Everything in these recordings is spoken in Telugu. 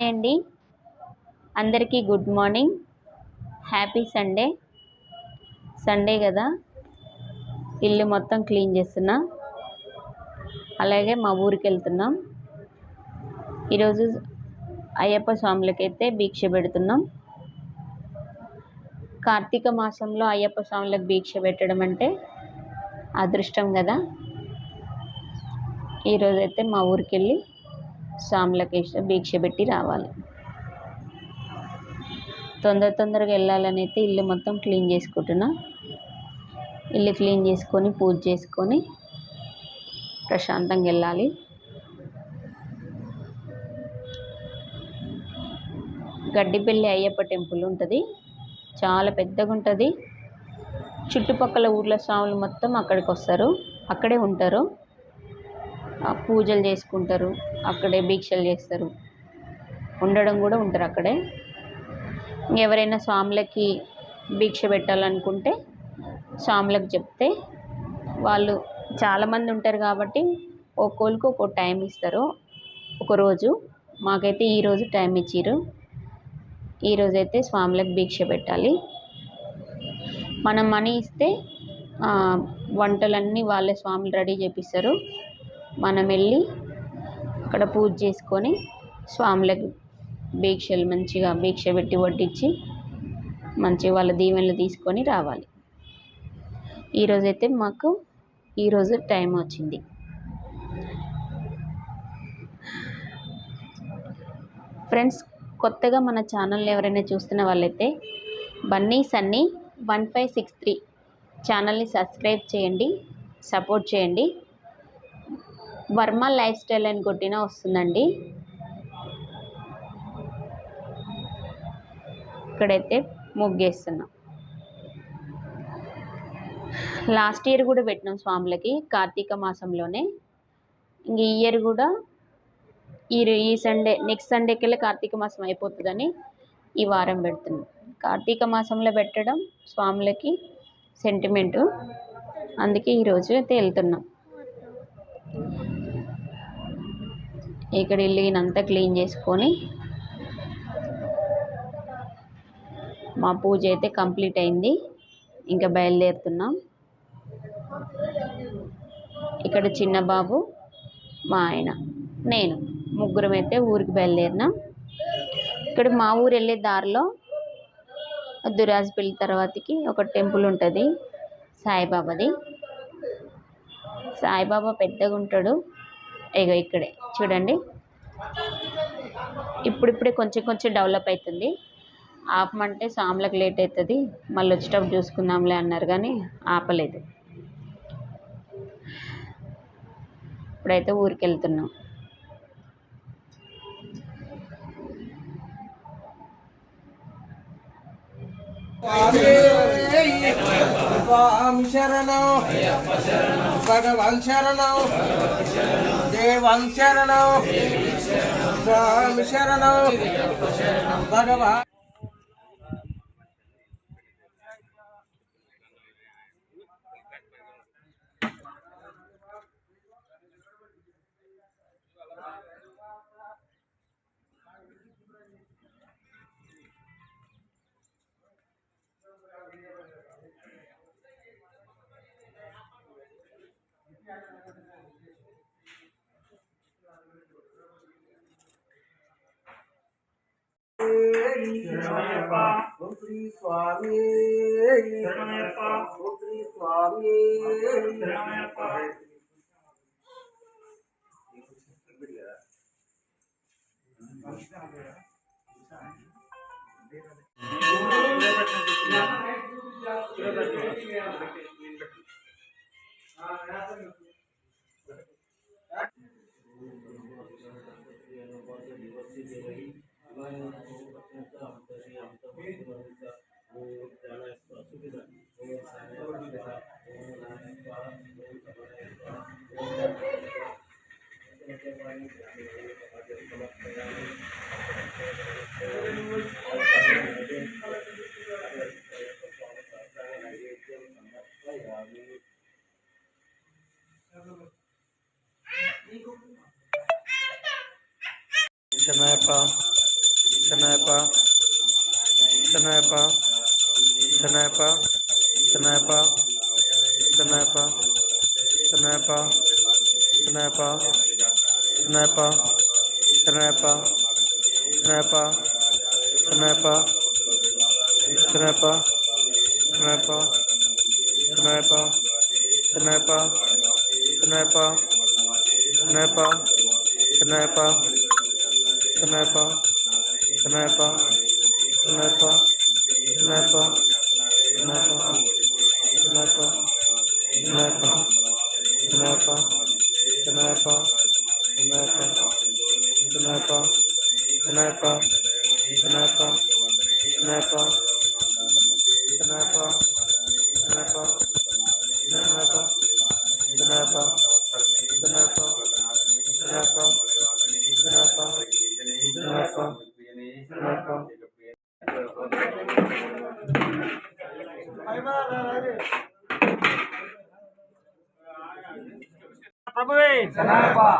అండి. అందరికీ good morning. Happy Sunday. Sunday కదా. ఇల్లు మొత్తం క్లీన్ చేస్తున్నా. అలాగే మా ఊరికి వెళ్తున్నాం. ఈరోజు అయ్యప్ప స్వాములకైతే భీక్ష పెడుతున్నాం. కార్తీక మాసంలో అయ్యప్ప స్వాములకు భీక్ష పెట్టడం అంటే అదృష్టం కదా. ఈరోజైతే మా ఊరికి వెళ్ళి స్వాములకి భిక్ష పెట్టి రావాలి. తొందర తొందరగా వెళ్ళాలని అయితే ఇల్లు మొత్తం క్లీన్ చేసుకుంటున్నా. ఇల్లు క్లీన్ చేసుకొని పూజ చేసుకొని ప్రశాంతంగా వెళ్ళాలి. గడ్డిపల్లి అయ్యప్ప టెంపుల్ ఉంటుంది. చాలా పెద్దగా ఉంటుంది. చుట్టుపక్కల ఊర్ల స్వాములు మొత్తం అక్కడికి వస్తారు అక్కడే ఉంటారు. పూజలు చేసుకుంటారు. అక్కడే భిక్షలు చేస్తారు. ఉండడం కూడా ఉంటారు అక్కడే. ఎవరైనా స్వాములకి భిక్ష పెట్టాలనుకుంటే స్వాములకు చెప్తే వాళ్ళు చాలామంది ఉంటారు కాబట్టి ఒక్కొక్కరికి ఒక్కో టైం ఇస్తారు. ఒకరోజు మాకైతే ఈరోజు టైం ఇచ్చిర్రు. ఈరోజైతే స్వాములకు భిక్ష పెట్టాలి. మనం మనీ ఇస్తే వంటలన్నీ వాళ్ళే స్వాములు రెడీ చేపిస్తారు. మనం వెళ్ళి అక్కడ పూజ చేసుకొని స్వాములకు భీక్షలు మంచిగా భిక్ష పెట్టి వడ్డించి మంచిగా వాళ్ళ దీవెనలు తీసుకొని రావాలి. ఈరోజైతే మాకు ఈరోజు టైం వచ్చింది. ఫ్రెండ్స్ కొత్తగా మన ఛానల్ని ఎవరైనా చూస్తున్న వాళ్ళైతే Bunny Sunny one five six three ఛానల్ని సబ్స్క్రైబ్ చేయండి సపోర్ట్ చేయండి. వర్మ లైఫ్ స్టైల్ అని కొట్టినా వస్తుందండి. ఇక్కడైతే ముగ్గేస్తున్నాం లాస్ట్ ఇయర్ కూడా పెట్టినాం స్వాములకి కార్తీక మాసంలోనే. ఇంక ఈ ఇయర్ కూడా ఈ ఈ సండే నెక్స్ట్ సండేకెళ్ళి కార్తీక మాసం అయిపోతుందని ఈ వారం పెడుతున్నాం. కార్తీక మాసంలో పెట్టడం స్వాములకి సెంటిమెంటు. అందుకే ఈరోజు అయితే వెళ్తున్నాం. ఇక్కడ ఇల్లు ఈయనంతా క్లీన్ చేసుకొని మా పూజ అయితే కంప్లీట్ అయింది. ఇంకా బయలుదేరుతున్నాం. ఇక్కడ చిన్న బాబు మా ఆయన నేను ముగ్గురం అయితే ఊరికి బయలుదేరినాం. ఇక్కడ మా ఊరు వెళ్ళే దారిలో దురాజపల్లి తర్వాతకి ఒక టెంపుల్ ఉంటుంది సాయిబాబాది. సాయిబాబా పెద్దగా ఉంటాడు ఇగో ఇక్కడే చూడండి. ఇప్పుడిప్పుడే కొంచెం కొంచెం డెవలప్ అవుతుంది ఆపమంటే సాములకు లేట్ అవుతుంది మళ్ళీ వచ్చేటప్పుడు చూసుకుందాంలే అన్నారు కానీ ఆపలేదు. ఇప్పుడైతే ఊరికి వెళ్తున్నాం స్వామి శరణం. భగవాన్ శరణం. దేవన్ శరణం స్వామి శరణం భగవాన్ శ్రీ స్వామి శ్రీ స్వామి Thank you. ਸਨੈਪਾ ਸਨੈਪਾ ਸਨੈਪਾ ਸਨੈਪਾ ਸਨੈਪਾ ਸਨੈਪਾ ਸਨੈਪਾ ਸਨੈਪਾ ਸਨੈਪਾ ਸਨੈਪਾ ਸਨੈਪਾ ਸਨੈਪਾ ਸਨੈਪਾ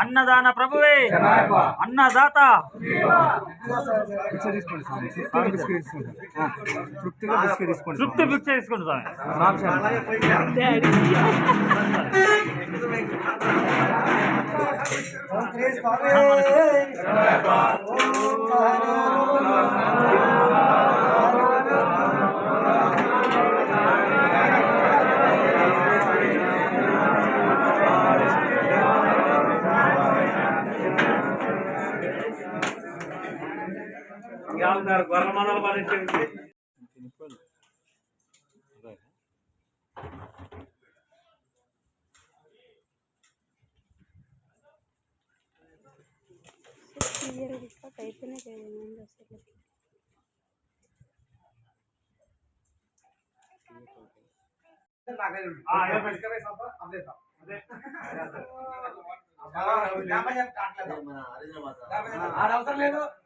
అన్నదాన ప్రభువే. అన్నదాత. తృప్తి భిక్ష తీసుకోండి స్వామి. అంటారు గొర్రమనలు పనిచేయండి అయితేనే చేయండి అవసరం లేదు.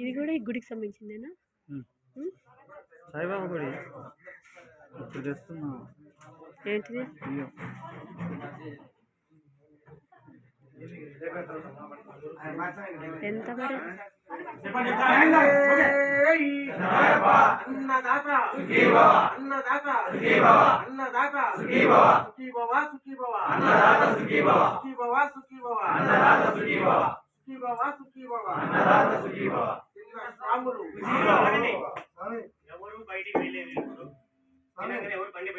ఇది కూడా ఈ గుడికి సంబంధించిందేనా? సాయిబాబా గుడి. ఇప్పుడు తెస్తున్నా ఏంటిది? ఎంత మరి? ఎవరు బయటికి వెళ్ళేది బండి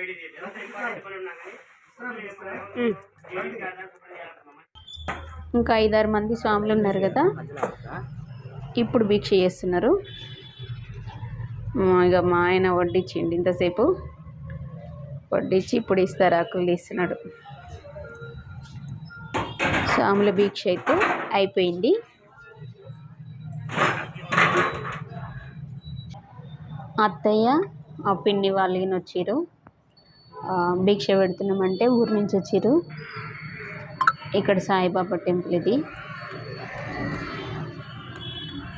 ఇంకా ఐదారు మంది స్వాములు ఉన్నారు కదా. ఇప్పుడు భిక్ష చేస్తున్నారు. ఇక మా ఆయన వడ్డించిండి ఇంతసేపు. వడ్డించి ఇప్పుడు ఇస్తారు ఆకులు తీస్తున్నాడు. స్వాముల భిక్ష అయితే అయిపోయింది. అత్తయ్య ఆ పిన్ని వాళ్ళు వచ్చారు భిక్ష పెడుతున్నామంటే ఊరు నుంచి వచ్చారు ఇక్కడ సాయిబాబా టెంపుల్ ఇది.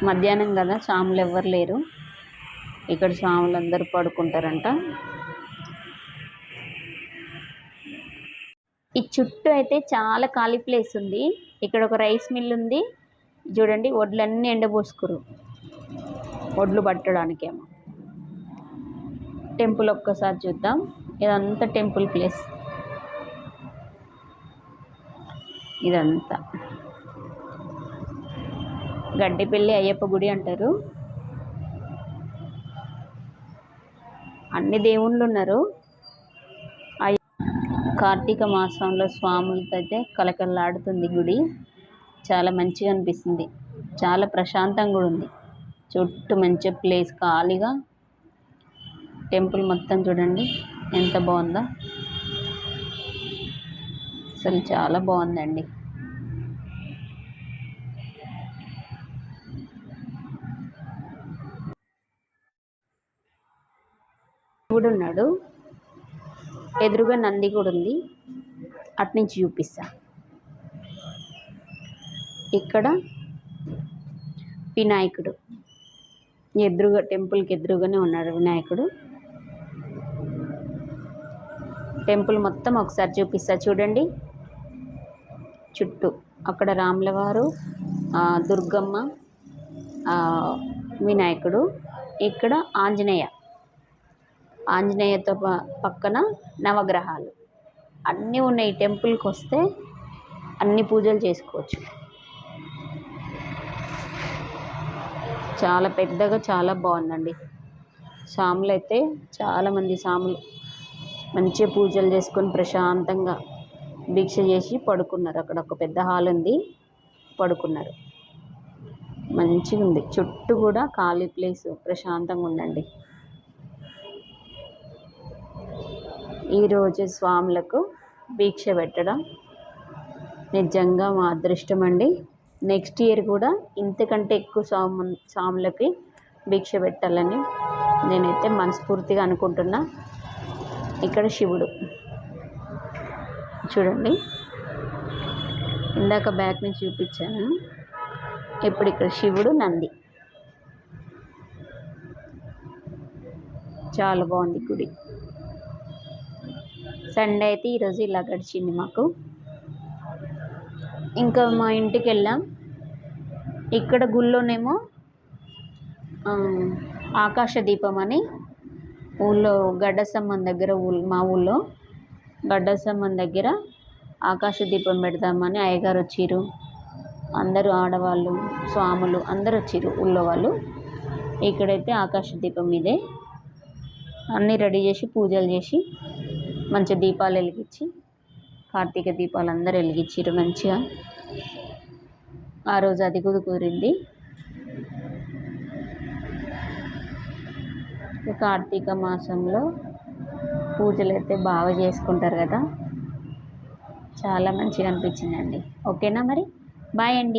మధ్యాహ్నం కదా స్వాములు ఎవ్వరు లేరు. ఇక్కడ స్వాములు అందరూ పడుకుంటారంట. ఈ చుట్టూ అయితే చాలా ఖాళీ ప్లేస్ ఉంది. ఇక్కడ ఒక రైస్ మిల్ ఉంది. చూడండి వడ్లన్నీ ఎండబోసుకురు. వడ్లు పట్టడానికేమో. టెంపుల్ ఒక్కసారి చూద్దాం. ఇదంతా టెంపుల్ ప్లేస్. ఇదంతా. గడ్డిపల్లి అయ్యప్ప గుడి అంటారు. అన్ని దేవుళ్ళు ఉన్నారు అయ్య- కార్తీక మాసంలో స్వాములతో అయితే కలకల్లాడుతుంది గుడి. చాలా మంచిగా అనిపిస్తుంది. చాలా ప్రశాంతంగా కూడా ఉంది. చుట్టూ మంచి ప్లేస్ ఖాళీగా. టెంపుల్ మొత్తం చూడండి. ఎంత బాగుందో. అసలు చాలా బాగుందండి. కూడా ఉన్నాడు ఎదురుగా నంది కూడా ఉంది. అటు నుంచి చూపిస్తా. ఇక్కడ వినాయకుడు. ఎదురుగా టెంపుల్కి ఎదురుగానే ఉన్నాడు వినాయకుడు. టెంపుల్ మొత్తం ఒకసారి చూపిస్తా. చూడండి. చుట్టూ అక్కడ రాములవారు దుర్గమ్మ వినాయకుడు. ఇక్కడ ఆంజనేయ. ఆంజనేయతో ప- పక్కన నవగ్రహాలు. అన్నీ ఉన్నాయి. టెంపుల్కి వస్తే అన్ని పూజలు చేసుకోవచ్చు. చాలా పెద్దగా చాలా బాగుందండి. సాములు అయితే చాలామంది స్వాములు మంచిగా పూజలు చేసుకొని ప్రశాంతంగా దీక్ష చేసి పడుకున్నారు. అక్కడ ఒక పెద్ద హాల్ ఉంది. పడుకున్నారు. మంచిగా ఉంది చుట్టూ కూడా ఖాళీ ప్లేస్. ప్రశాంతంగా ఉందండి ఈరోజు స్వాములకు భీక్ష పెట్టడం నిజంగా మా అదృష్టం అండి. నెక్స్ట్ ఇయర్ కూడా ఇంతకంటే ఎక్కువ స్వాము స్వాములకి భిక్ష పెట్టాలని నేనైతే మనస్ఫూర్తిగా అనుకుంటున్నా. ఇక్కడ శివుడు. చూడండి. ఇందాక బ్యాక్ నుంచి చూపించాను. ఇప్పుడు ఇక్కడ శివుడు నంది. చాలా బాగుంది గుడి. సండే అయితే ఈరోజు ఇలా గడిచింది మాకు. ఇంకా మా ఇంటికి వెళ్ళాం. ఇక్కడ గుళ్ళోనేమో ఆకాశ దీపం అని ఊళ్ళో గడ్డసమ్మన్ దగ్గర మా ఊళ్ళో గడ్డసమ్మన్ దగ్గర ఆకాశ దీపం పెడదామని అయ్యగారు వచ్చారు అందరూ ఆడవాళ్ళు స్వాములు అందరు వచ్చారు ఊళ్ళో వాళ్ళు. ఇక్కడైతే ఆకాశ దీపం ఇదే. అన్నీ రెడీ చేసి పూజలు చేసి మంచి దీపాలు వెలిగించి కార్తీక దీపాలు అందరూ వెలిగించారు మంచిగా. ఆ రోజు అది కూడా కూరింది కార్తీక మాసంలో పూజలు అయితే బాగా చేసుకుంటారు కదా. చాలా మంచిగా అనిపించిందండి. ఓకేనా మరి? బాయ్ అండి.